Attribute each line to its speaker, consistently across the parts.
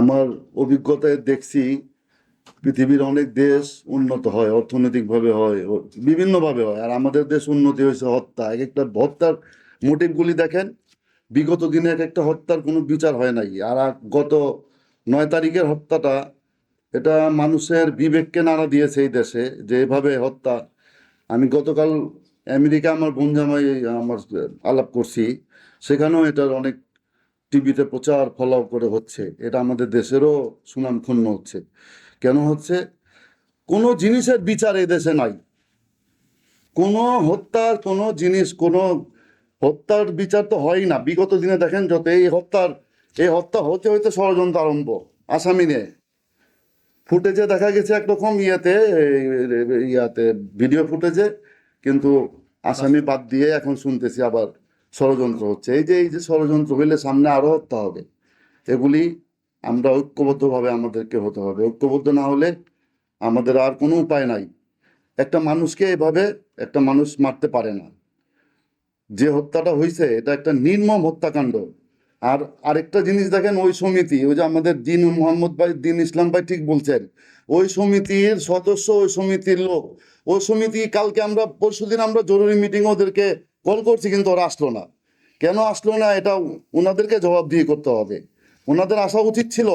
Speaker 1: আমার অভিজ্ঞতায় দেখছি পৃথিবীর অনেক দেশ উন্নত হয়, অর্থনৈতিকভাবে হয় বিভিন্নভাবে হয়। আর আমাদের দেশ উন্নতি হয়েছে হত্যা। এক একটা হত্যার মোটিভগুলি দেখেন, বিগত দিনে এক একটা হত্যার কোনো বিচার হয় নাই। আর গত নয় তারিখের হত্যাটা, এটা মানুষের বিবেককে নাড়া দিয়েছে এই দেশে যে এভাবে হত্যা। আমি গতকাল আমেরিকা আমার বোন জামাই আমার আলাপ করছি। সেখানেও এটার অনেক টিভিতে প্রচার ফলাও করে হচ্ছে। এটা আমাদের দেশেরও সুনাম ক্ষুণ্ণ হচ্ছে। কেন হচ্ছে? কোনো জিনিসের বিচার দেশে নাই। কোনো হত্যার কোনো জিনিস, কোনো হত্যার বিচার তো হয় না। বিগত দিনে দেখেন যত এই হত্যার, এই হত্যা হতে হইতে ষড়যন্ত্র আরম্ভ, আসামি নিয়ে। ফুটেজে দেখা গেছে একরকম ইয়েতে, ইয়াতে, ভিডিও ফুটেজে, কিন্তু আসামি বাদ দিয়ে এখন শুনতেছি আবার। ষড়যন্ত্র হচ্ছে। এই যে এই যে ষড়যন্ত্র হইলে সামনে আরও হত্যা হবে। এগুলি আমরা ঐক্যবদ্ধভাবে আমাদেরকে হতে হবে। ঐক্যবদ্ধ না হলে আমাদের আর কোনো উপায় নাই। একটা মানুষকে এভাবে একটা মানুষ মারতে পারে না। যে হত্যাটা হয়েছে এটা একটা নির্মম হত্যাকাণ্ড। আর আরেকটা জিনিস দেখেন, ওই সমিতি, ওই যে আমাদের দিন মোহাম্মদ ভাই, দিন ইসলাম ভাই ঠিক বলছেন, ওই সমিতির সদস্য, ওই সমিতির লোক, ওই সমিতি কালকে আমরা, পরশুদিন আমরা জরুরি মিটিং ওদেরকে কল করছি কিন্তু ওরা আসলো না। কেন আসলো না এটা ওনাদেরকে জবাবদিহি করতে হবে। ওনাদের আসা উচিত ছিল।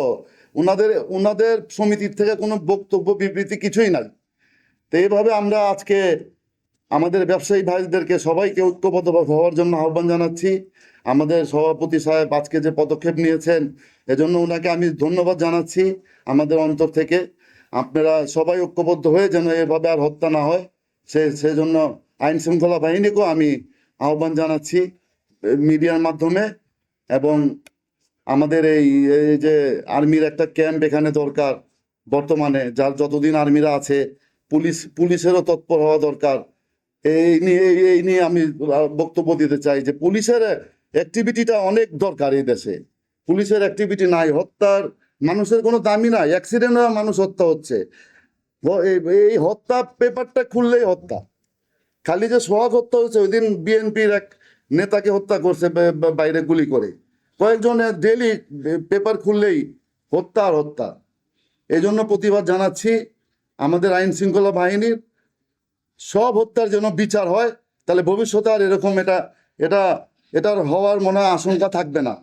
Speaker 1: ওনাদের ওনাদের সমিতির থেকে কোনো বক্তব্য, বিবৃতি কিছুই নাই। তো এইভাবে আমরা আজকে আমাদের ব্যবসায়ী ভাইদেরকে সবাইকে ঐক্যবদ্ধ হওয়ার জন্য আহ্বান জানাচ্ছি। আমাদের সভাপতি সাহেব আজকে যে পদক্ষেপ নিয়েছেন, এজন্য ওনাকে আমি ধন্যবাদ জানাচ্ছি আমাদের অন্তর থেকে। আপনারা সবাই ঐক্যবদ্ধ হয়ে যেন এভাবে আর হত্যা না হয়। সে, সেজন্য আইন শৃঙ্খলা বাহিনীকেও আমি আহ্বান জানাচ্ছি মিডিয়ার মাধ্যমে এবং আমাদের এই যে আর্মির একটা ক্যাম্প এখানে দরকার বর্তমানে, যার যতদিন আর্মিরা আছে, পুলিশ, পুলিশেরও তৎপর হওয়া দরকার। এই নিয়ে, এই- নিয়ে আমি বক্তব্য দিতে চাই যে পুলিশের অ্যাক্টিভিটিটা অনেক দরকার এই দেশে। পুলিশের অ্যাক্টিভিটি নাই, হত্যার মানুষের কোনো দামি নাই অ্যাক্সিডেন্টে মানুষ হত্যা হচ্ছে। এই হত্যা পেপারটা খুললেই হত্যা। খালি যে সোহাগ হত্যা হয়েছে ওই দিন বিএনপির এক নেতাকে হত্যা করছে বাইরে গুলি করে। কয়েকজনের ডেলি পেপার খুললেই হত্যা আর হত্যা। এই জন্য প্রতিবাদ জানাচ্ছি আমাদের আইন শৃঙ্খলা বাহিনীর। সব হত্যার যেন বিচার হয়, তাহলে ভবিষ্যতে আর এরকম এটা এটা, এটার হওয়ার মনে আশঙ্কা থাকবে না।